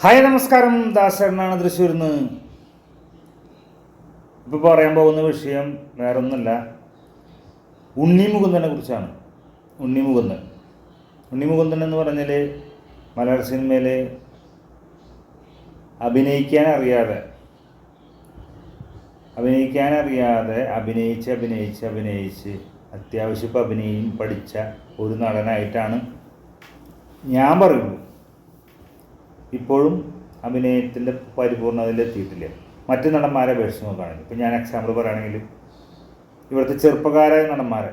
Hi നമസ്കാരം. ദാസേട്ടനാണ് തൃശ്ശൂരിൽ നിന്ന് ഇപ്പോൾ പറയാൻ പോകുന്ന വിഷയം വേറൊന്നുമല്ല. ഉണ്ണി മുകുന്ദനെ കുറിച്ചാണ്. ഉണ്ണി മുകുന്ദൻ ഉണ്ണി മുകുന്ദൻ എന്ന് പറഞ്ഞാൽ മലയാള സിനിമയിൽ അഭിനയിക്കാൻ അറിയാതെ അഭിനയിക്കാൻ അറിയാതെ അഭിനയിച്ച് അഭിനയിച്ച് അഭിനയിച്ച് അത്യാവശ്യം അഭിനയം പഠിച്ച ഒരു നടനായിട്ടാണ് ഞാൻ പറയുള്ളൂ ഇപ്പോഴും അഭിനയത്തിന്റെ പരിപൂർണതയിൽ എത്തിയിട്ടില്ല മറ്റു നടന്മാരെ അപേക്ഷിച്ച് നോക്കുകയാണെങ്കിൽ. ഇപ്പം ഞാൻ എക്സാമ്പിൾ പറയുകയാണെങ്കിൽ ഇവിടുത്തെ ചെറുപ്പക്കാരായ നടന്മാരെ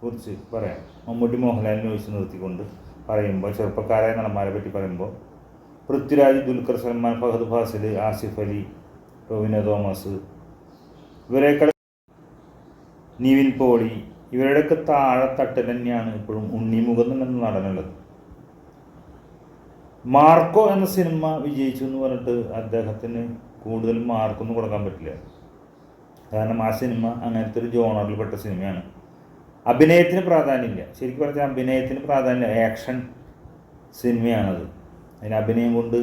കുറിച്ച് പറയാം. മമ്മൂട്ടി മോഹൻലാലിനെ ഒഴിച്ച് നിർത്തിക്കൊണ്ട് പറയുമ്പോൾ ചെറുപ്പക്കാരായ നടന്മാരെ പറ്റി പറയുമ്പോൾ പൃഥ്വിരാജ് ദുൽഖർ സൽമാൻ ഫഹദ് ഫാസിൽ ആസിഫ് അലി ടോവിനോ തോമസ് ഇവരെക്കാൾ നിവിൻ പോളി ഇവരുടെയൊക്കെ താഴെ തട്ടിൽ തന്നെയാണ് ഇപ്പോഴും ഉണ്ണിമുഖം എന്ന നടനുള്ളത്. മാർക്കോ എന്ന സിനിമ വിജയിച്ചു എന്ന് പറഞ്ഞിട്ട് അദ്ദേഹത്തിന് കൂടുതൽ മാർക്കൊന്നും കൊടുക്കാൻ പറ്റില്ല. കാരണം ആ സിനിമ അങ്ങനത്തെ ഒരു ജോണറിൽപ്പെട്ട സിനിമയാണ്. അഭിനയത്തിന് പ്രാധാന്യമില്ല. ശരിക്കും പറഞ്ഞാൽ അഭിനയത്തിന് പ്രാധാന്യം ആക്ഷൻ സിനിമയാണത്. അതിന് അഭിനയം കൊണ്ട്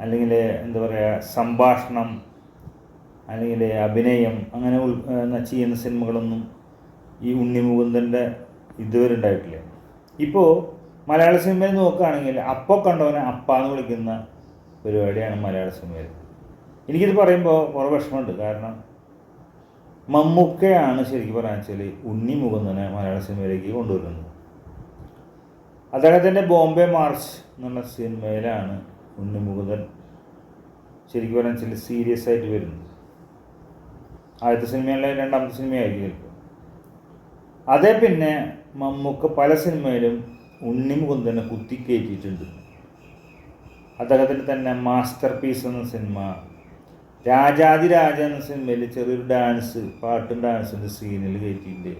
അല്ലെങ്കിൽ എന്താ പറയുക സംഭാഷണം അല്ലെങ്കിൽ അഭിനയം അങ്ങനെ ചെയ്യുന്ന സിനിമകളൊന്നും ഈ ഉണ്ണിമുകുന്ദന്റെ ഇതുവരെ ഉണ്ടായിട്ടില്ല. ഇപ്പോൾ മലയാള സിനിമയിൽ നോക്കുകയാണെങ്കിൽ അപ്പോൾ കണ്ടവനെ അപ്പ എന്ന് വിളിക്കുന്ന പരിപാടിയാണ് മലയാള സിനിമയിൽ. എനിക്കിത് പറയുമ്പോൾ കുറേ വിഷമമുണ്ട്. കാരണം മമ്മൂക്കയാണ് ശരിക്കും പറയാന്ന് വെച്ചാൽ ഉണ്ണി മുകുന്ദനെ മലയാള സിനിമയിലേക്ക് കൊണ്ടുവരുന്നത്. അദ്ദേഹത്തിന്റെ ബോംബെ മാർച്ച് എന്നുള്ള സിനിമയിലാണ് ഉണ്ണി മുകുന്ദൻ ശരിക്കും പറയാന്ന് വെച്ചാൽ സീരിയസ് ആയിട്ട് വരുന്നത്. ആദ്യത്തെ സിനിമയല്ല രണ്ടാമത്തെ സിനിമയായിരിക്കും അതേ പിന്നെ മമ്മൂക്ക പല സിനിമയിലും ഉണ്ണിമുകുന്ദനെ കുത്തിക്കയറ്റിയിട്ടുണ്ട് അദ്ദേഹത്തിന്റെ തന്നെ മാസ്റ്റർ പീസ് എന്ന സിനിമ രാജാതിരാജ എന്ന സിനിമയിൽ ചെറിയൊരു ഡാൻസ് പാട്ടും ഡാൻസിന്റെ സീനിൽ കയറ്റിയിട്ടുണ്ട്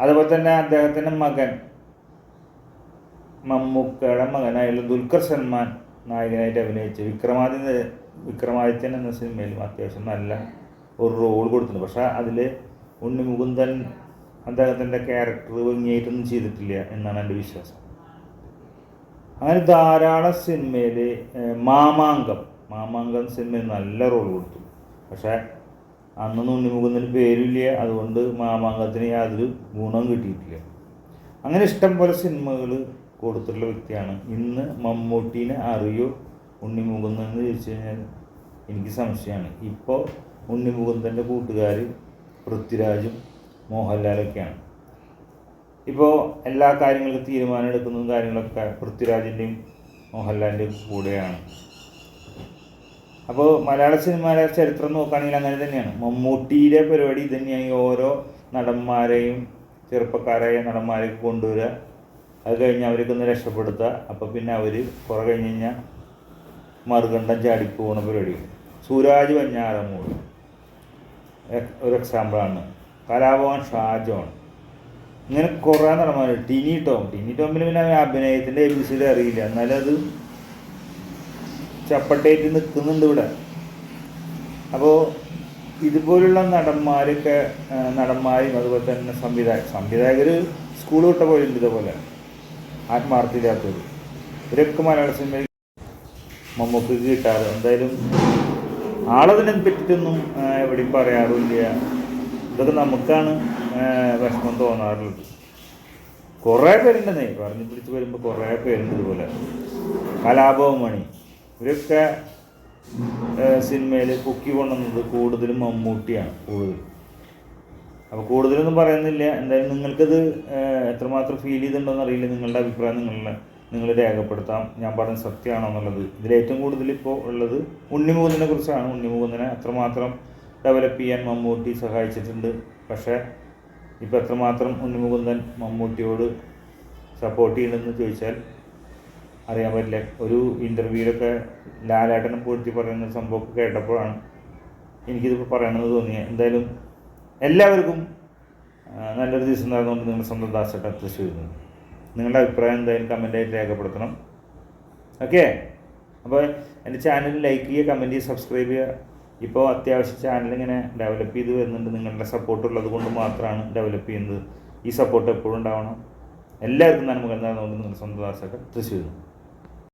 അതുപോലെ തന്നെ അദ്ദേഹത്തിന്റെ മകൻ മമ്മൂക്കയുടെ മകനായുള്ള ദുൽഖർ സൽമാൻ നായകനായിട്ട് അഭിനയിച്ച വിക്രമാദിത്യ വിക്രമാദിത്യൻ എന്ന സിനിമയിലും അത്യാവശ്യം നല്ല ഒരു റോൾ കൊടുത്തിട്ടുണ്ട്. പക്ഷേ അതിൽ ഉണ്ണി മുകുന്ദൻ അദ്ദേഹത്തിന്റെ ക്യാരക്ടർ ഭംഗിയായിട്ടൊന്നും ചെയ്തിട്ടില്ല എന്നാണ് എന്റെ വിശ്വാസം. അങ്ങനെ ധാരാളം സിനിമയിൽ മാമാങ്കം. മാമാങ്കം സിനിമയിൽ നല്ല റോൾ കൊടുത്തു. പക്ഷേ അന്നൊന്നും ഉണ്ണിമുകുന്നതിന് പേരില്ല. അതുകൊണ്ട് മാമാങ്കത്തിന് യാതൊരു ഗുണം കിട്ടിയിട്ടില്ല. അങ്ങനെ ഇഷ്ടം പോലെ സിനിമകൾ കൊടുത്തിട്ടുള്ള വ്യക്തിയാണ്. ഇന്ന് മമ്മൂട്ടീനെ അറിയോ? ഉണ്ണിമുകുന്ദൻ എന്ന് ചോദിച്ചു കഴിഞ്ഞാൽ എനിക്ക് സംശയമാണ്. ഇപ്പോൾ ഉണ്ണിമുകുന്ദന്റെ കൂട്ടുകാർ പൃഥ്വിരാജും മോഹൻലാലൊക്കെയാണ്. ഇപ്പോൾ എല്ലാ കാര്യങ്ങളും തീരുമാനം എടുക്കുന്നതും കാര്യങ്ങളൊക്കെ പൃഥ്വിരാജിന്റെയും മോഹൻലാലിന്റെയും കൂടെയാണ്. അപ്പോൾ മലയാള സിനിമയുടെ ചരിത്രം നോക്കുകയാണെങ്കിൽ അങ്ങനെ തന്നെയാണ്. മമ്മൂട്ടിയുടെ പരിപാടി ഇത് തന്നെയാണ്. ഓരോ നടന്മാരെയും ചെറുപ്പക്കാരായ നടന്മാരെ കൊണ്ടുവരിക അത് കഴിഞ്ഞ് അവരൊക്കെ ഒന്ന് രക്ഷപ്പെടുത്തുക. അപ്പോൾ പിന്നെ അവർ കുറേ കഴിഞ്ഞ് കഴിഞ്ഞാൽ മറുകണ്ഠം ചാടിപ്പോകുന്ന പരിപാടി. സൂരാജ് വഞ്ഞാറമൂട് ഒരു എക്സാമ്പിളാണ് കലാഭവൻ ഷാജോൺ. ഇങ്ങനെ കുറേ നടന്മാർ ടിനി ടോം. ടിനി ടോമിന് പിന്നെ അഭിനയത്തിന്റെ എ ബി സിയിൽ അറിയില്ല. എന്നാലും അത് ചപ്പട്ടേറ്റ് നിൽക്കുന്നുണ്ട് ഇവിടെ. അപ്പോൾ ഇതുപോലുള്ള നടന്മാരൊക്കെ നടന്മാരും അതുപോലെ തന്നെ സംവിധായക സംവിധായകർ സ്കൂൾ വിട്ട പോയിട്ടുണ്ട് ഇതേപോലെ. ആത്മാർത്ഥയില്ലാത്തവർ ഇവരൊക്കെ മലയാള സിനിമയിൽ മമ്മൂക്ക് കിട്ടാറ്. എന്തായാലും ആളതിനെ പറ്റിയിട്ടൊന്നും എവിടെയും പറയാറില്ല ഇതൊക്കെ നമുക്കാണ് വിഷമം തോന്നാറുള്ളത്. കുറേ പേരുണ്ടെന്നേ പറഞ്ഞു പിടിച്ച് വരുമ്പോൾ കുറേ പേരുണ്ട് ഇതുപോലെ. കലാഭവൻ മണി. ഇവരൊക്കെ സിനിമയിൽ പൊക്കി കൊണ്ടുവന്നത് കൂടുതലും മമ്മൂട്ടിയാണ് കൂടുതൽ. അപ്പോൾ കൂടുതലൊന്നും പറയുന്നില്ല. എന്തായാലും നിങ്ങൾക്കത് എത്രമാത്രം ഫീൽ ചെയ്തിട്ടുണ്ടോയെന്ന് അറിയില്ല. നിങ്ങളുടെ അഭിപ്രായം നിങ്ങളുടെ നിങ്ങൾ രേഖപ്പെടുത്താം. ഞാൻ പറഞ്ഞ സത്യമാണോ എന്നുള്ളത്. ഇതിലേറ്റവും കൂടുതൽ ഇപ്പോൾ ഉള്ളത് ഉണ്ണിമുകുന്ദനെ കുറിച്ചാണ്. ഉണ്ണിമുകുന്ദനെ അത്രമാത്രം ഡെവലപ്പ് ചെയ്യാൻ മമ്മൂട്ടി സഹായിച്ചിട്ടുണ്ട്. പക്ഷേ ഇപ്പോൾ എത്രമാത്രം ഉണ്ണിമുകുന്ദൻ മമ്മൂട്ടിയോട് സപ്പോർട്ട് ചെയ്യുന്നുണ്ടെന്ന് ചോദിച്ചാൽ അറിയാൻ പറ്റില്ല. ഒരു ഇന്റർവ്യൂവിലൊക്കെ ലാലേട്ടനെ പൂഴ്ത്തി പറയുന്ന സംഭവമൊക്കെ കേട്ടപ്പോഴാണ് എനിക്കിതിപ്പോൾ പറയണമെന്ന് തോന്നിയത്. എന്തായാലും എല്ലാവർക്കും നല്ലൊരു ദിവസം നടന്നുകൊണ്ട് നിങ്ങൾ സ്വന്തം ദാസട്ട തൃശ്ശൂരിൽ നിങ്ങളുടെ അഭിപ്രായം എന്തായാലും കമന്റായിട്ട് രേഖപ്പെടുത്തണം. ഓക്കെ അപ്പോൾ എന്റെ ചാനൽ ലൈക്ക് ചെയ്യുക കമന്റ് ചെയ്യുക സബ്സ്ക്രൈബ് ചെയ്യുക. ഇപ്പോൾ അത്യാവശ്യം ചാനൽ ഇങ്ങനെ ഡെവലപ്പ് ചെയ്ത് വരുന്നുണ്ട്. നിങ്ങളുടെ സപ്പോർട്ട് ഉള്ളത് കൊണ്ട് മാത്രമാണ് ഡെവലപ്പ് ചെയ്യുന്നത്. ഈ സപ്പോർട്ട് എപ്പോഴും ഉണ്ടാവണം. എല്ലാവർക്കും നന്മകൾ നടന്നുകൊണ്ട് നിങ്ങളുടെ സ്വന്തം ദാസൊക്കെ നിന്ന്.